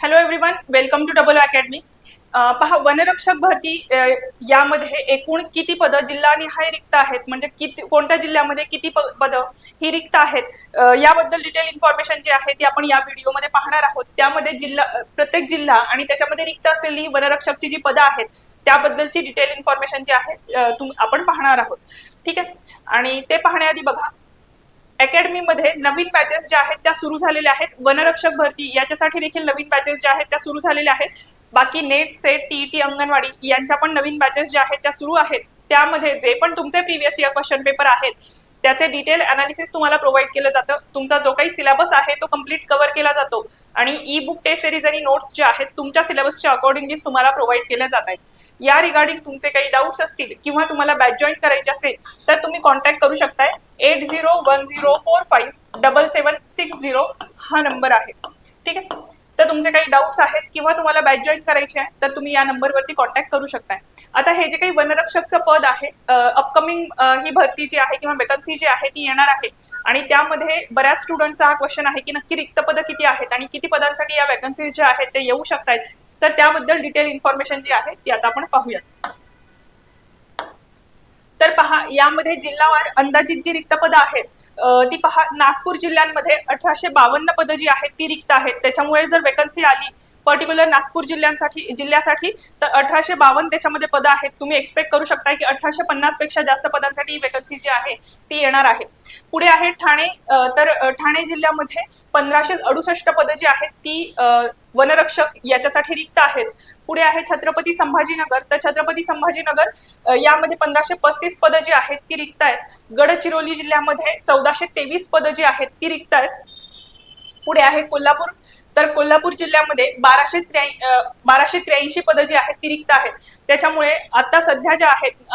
Hello everyone welcome to Double Academy पहा वनरक्षक भरती यामध्ये एकूण किती पदं जिल्हानिहाय रिक्त आहेत? म्हणजे किती कोणत्या जिल्ह्यामध्ये किती पद पदं ही रिक्त आहेत? याबद्दल डिटेल इन्फॉर्मेशन जी आहे ती आपण या व्हिडिओमध्ये पाहणार आहोत. त्यामध्ये जिल्हा प्रत्येक जिल्हा आणि त्याच्यामध्ये रिक्त असलेली वनरक्षकची जी पदं आहेत त्याबद्दलची डिटेल इन्फॉर्मेशन जी आहे तुम- आपण पाहणार आहोत. ठीक आहे? आणि ते पाहण्याआधी बघा अकॅडमीमध्ये नवीन बॅचेस ज्या आहेत त्या सुरू झालेल्या आहेत. वनरक्षक भरती याच्यासाठी देखील नवीन बॅचेस ज्या आहेत त्या सुरू झालेल्या आहेत. बाकी नेट सेट टीईटी अंगणवाडी यांच्या पण नवीन बॅचेस ज्या आहेत त्या सुरू आहेत. त्यामध्ये जे पण तुमचे प्रिव्हियस इयर क्वेश्चन पेपर आहेत त्याचे डिटेल अनालिसिस तुम्हाला प्रोव्हाइड केलं जातं. तुमचा जो काही सिलेबस आहे तो कंप्लीट कव्हर केला जातो. आणि ई बुक टेस्ट सिरीज आणि नोट्स जे आहेत तुमच्या सिलेबसच्या अकॉर्डिंगली तुम्हाला प्रोव्हाइड केल्या जात आहेत या रिगार्डिंग तुमचे काही डाऊट्स असतील किंवा तुम्हाला बॅच जॉईन करायचे असेल तर तुम्ही कॉन्टॅक्ट करू शकताय. Eight zero one zero four five double seven six zero हा नंबर आहे. ठीक आहे? तर तुमचे काही डाऊट्स आहेत किंवा तुम्हाला बॅच जॉईन करायचे आहे तर तुम्ही या नंबरवरती कॉन्टॅक्ट करू शकताय. आता हे जे काही वनरक्षकचं पद आहे अपकमिंग ही भरती जी आहे किंवा वेकन्सी जी आहे ती येणार आहे. आणि त्यामध्ये बऱ्याच स्टुडंटचा हा क्वेश्चन आहे की नक्की रिक्त पदं किती आहेत आणि किती पदांसाठी या वेकन्सीज ज्या आहेत ते येऊ शकतात तर त्याबद्दल डिटेल इन्फॉर्मेशन जी आहे ती आता आपण पाहूयात. यामध्ये जिल्हावार अंदाजित जी रिक्त पदं आहेत अं, ती पहा नागपूर जिल्ह्यांमध्ये अठराशे बावन्न पदं जी आहेत ती रिक्त आहेत. त्याच्यामुळे जर वेकन्सी आली पर्टिक्युलर नागपूर जिल्ह्यांसाठी जिल्ह्यासाठी तर अठराशे बावन्न त्याच्यामध्ये पदं आहेत. तुम्ही एक्सपेक्ट करू शकता की अठराशे पन्नासपेक्षा जास्त पदांसाठी वेकन्सी जी आहे ती येणार आहे. पुढे आहे ठाणे तर ठाणे जिल्ह्यामध्ये पंधराशे अडुसष्ट पदं जी आहेत ती अं, वनरक्षक याच्यासाठी रिक्त आहेत. पुढे आहे छत्रपती संभाजीनगर. तर छत्रपती संभाजीनगर यामध्ये पंधराशे पस्तीस पदं जी आहेत ती रिक्त आहेत. गडचिरोली जिल्ह्यामध्ये चौदाशे तेवीस पदं जी आहेत ती रिक्त आहेत. पुढे आहे कोल्हापूर. तर कोल्हापूर जिल्ह्यामध्ये बाराशे त्र्या बाराशे त्र्याऐंशी पदं जी आहेत ती रिक्त आहेत. त्याच्यामुळे आता सध्या ज्या आहेत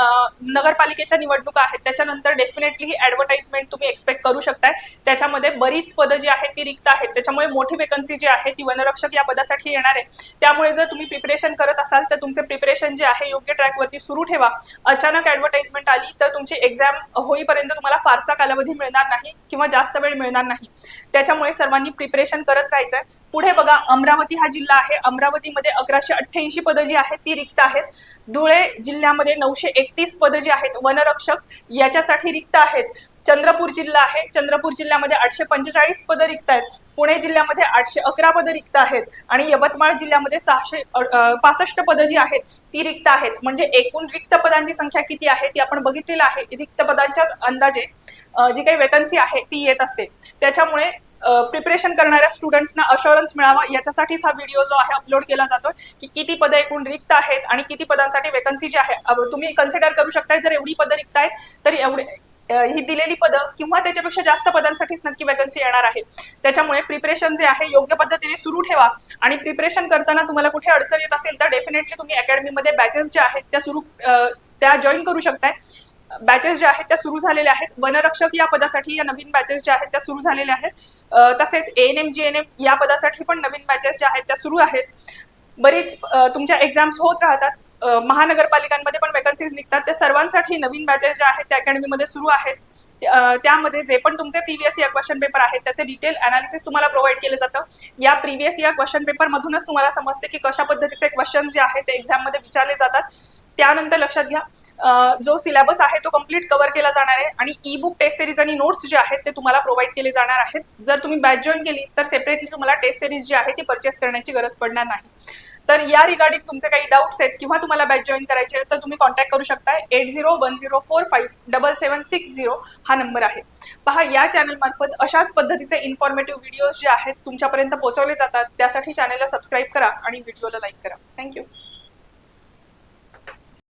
नगरपालिकेच्या निवडणुका आहेत त्याच्यानंतर डेफिनेटली ही ऍडव्हर्टाइजमेंट तुम्ही एक्सपेक्ट करू शकताय. त्याच्यामध्ये बरीच पदं जी आहेत ती रिक्त आहेत. त्याच्यामुळे मोठी वेकन्सी जी आहे ती वनरक्षक या पदासाठी येणार आहे. त्यामुळे जर तुम्ही प्रिपरेशन करत असाल तर तुमचे प्रिपरेशन जे आहे योग्य ट्रॅकवरती सुरू ठेवा. अचानक ऍडव्हर्टाइजमेंट आली तर तुमची एक्झाम होईपर्यंत तुम्हाला फारसा कालावधी मिळणार नाही किंवा जास्त वेळ मिळणार नाही. त्याच्यामुळे सर्वांनी प्रिपरेशन करत राहायचंय. पुढे बघा अमरावती हा जिल्हा आहे. अमरावतीमध्ये अकराशे अठ्ठ्याऐंशी पदं जी आहेत ती रिक्त आहेत. धुळे जिल्ह्यामध्ये नऊशे एकतीस पदं जी आहेत वनरक्षक याच्यासाठी रिक्त आहेत. चंद्रपूर जिल्हा आहे. चंद्रपूर जिल्ह्यामध्ये आठशे पंचेचाळीस पदं रिक्त आहेत. पुणे जिल्ह्यामध्ये आठशे अकरा पदं रिक्त आहेत. आणि यवतमाळ जिल्ह्यामध्ये सहाशे पासष्ट पदं जी आहेत ती रिक्त आहेत. म्हणजे एकूण रिक्त पदांची संख्या किती आहे ती आपण बघितलेलं आहे. रिक्त पदांच्या अंदाजे जी काही वेकन्सी आहे ती येत असते. त्याच्यामुळे प्रिपरेशन करणाऱ्या स्टुडंट्सना अशुरन्स मिळावा याच्यासाठीच हा व्हिडिओ जो आहे अपलोड केला जातो की किती पदं एकूण रिक्त आहेत आणि किती पदांसाठी वेकन्सी जी आहे तुम्ही कन्सिडर करू शकताय जर एवढी पदं रिक्त आहेत तर एवढे ही दिलेली पदं किंवा त्याच्यापेक्षा जास्त पदांसाठीच नक्की वेकन्सी येणार आहे. त्याच्यामुळे प्रिपरेशन जे आहे योग्य पद्धतीने सुरू ठेवा आणि प्रिपरेशन करताना तुम्हाला कुठे अडचण येत असेल तर डेफिनेटली तुम्ही अकॅडमीमध्ये बॅचेस ज्या आहेत त्या सुरू त्या जॉईन करू शकताय. बॅचेस ज्या आहेत त्या सुरू झालेल्या आहेत. वनरक्षक या पदासाठी या नवीन बॅचेस ज्या आहेत त्या सुरू झालेल्या आहेत. तसेच N M G N M या पदासाठी पण नवीन बॅचेस ज्या आहेत त्या सुरू आहेत. बरीच तुमच्या एक्झाम्स होत राहतात. महानगरपालिकांमध्ये पण वेकन्सीज निघतात. त्या सर्वांसाठी नवीन बॅचेस ज्या आहेत त्या अकॅडमीमध्ये सुरू आहेत. त्यामध्ये जे पण तुमचे प्रिव्हियस इयर क्वेश्चन पेपर आहेत त्याचे डिटेल अनालिसिस तुम्हाला प्रोव्हाइड केलं जातं. या प्रिव्हियस इयर क्वेश्चन पेपर मधूनच तुम्हाला समजते की कशा पद्धतीचे क्वेश्चन जे आहेत ते एक्झाममध्ये विचारले जातात. त्यानंतर लक्षात घ्या. जो सिलेबस आहे तो कंप्लीट कव्हर केला जाणार आहे आणि ई बुक टेस्ट सिरीज आणि नोट्स जे आहेत ते तुम्हाला प्रोव्हाइड केले जाणार आहेत. जर तुम्ही बॅच जॉईन केली तर सेपरेटली तुम्हाला टेस्ट सिरीज जी आहे ती परचेस करण्याची गरज पडणार नाही. तर या रिगार्डिंग तुमचे काही डाऊट्स आहेत किंवा तुम्हाला बॅच जॉईन करायचे आहेत तर तुम्ही कॉन्टॅक्ट करू शकता eight zero one zero four five double seven six zero हा नंबर आहे. पहा या चॅनल मार्फत अशाच पद्धतीचे इन्फॉर्मेटिव्ह व्हिडिओज जे आहेत तुमच्यापर्यंत पोहोचवले जातात. त्यासाठी चॅनलला सबस्क्राईब करा आणि व्हिडिओला लाईक करा. थँक्यू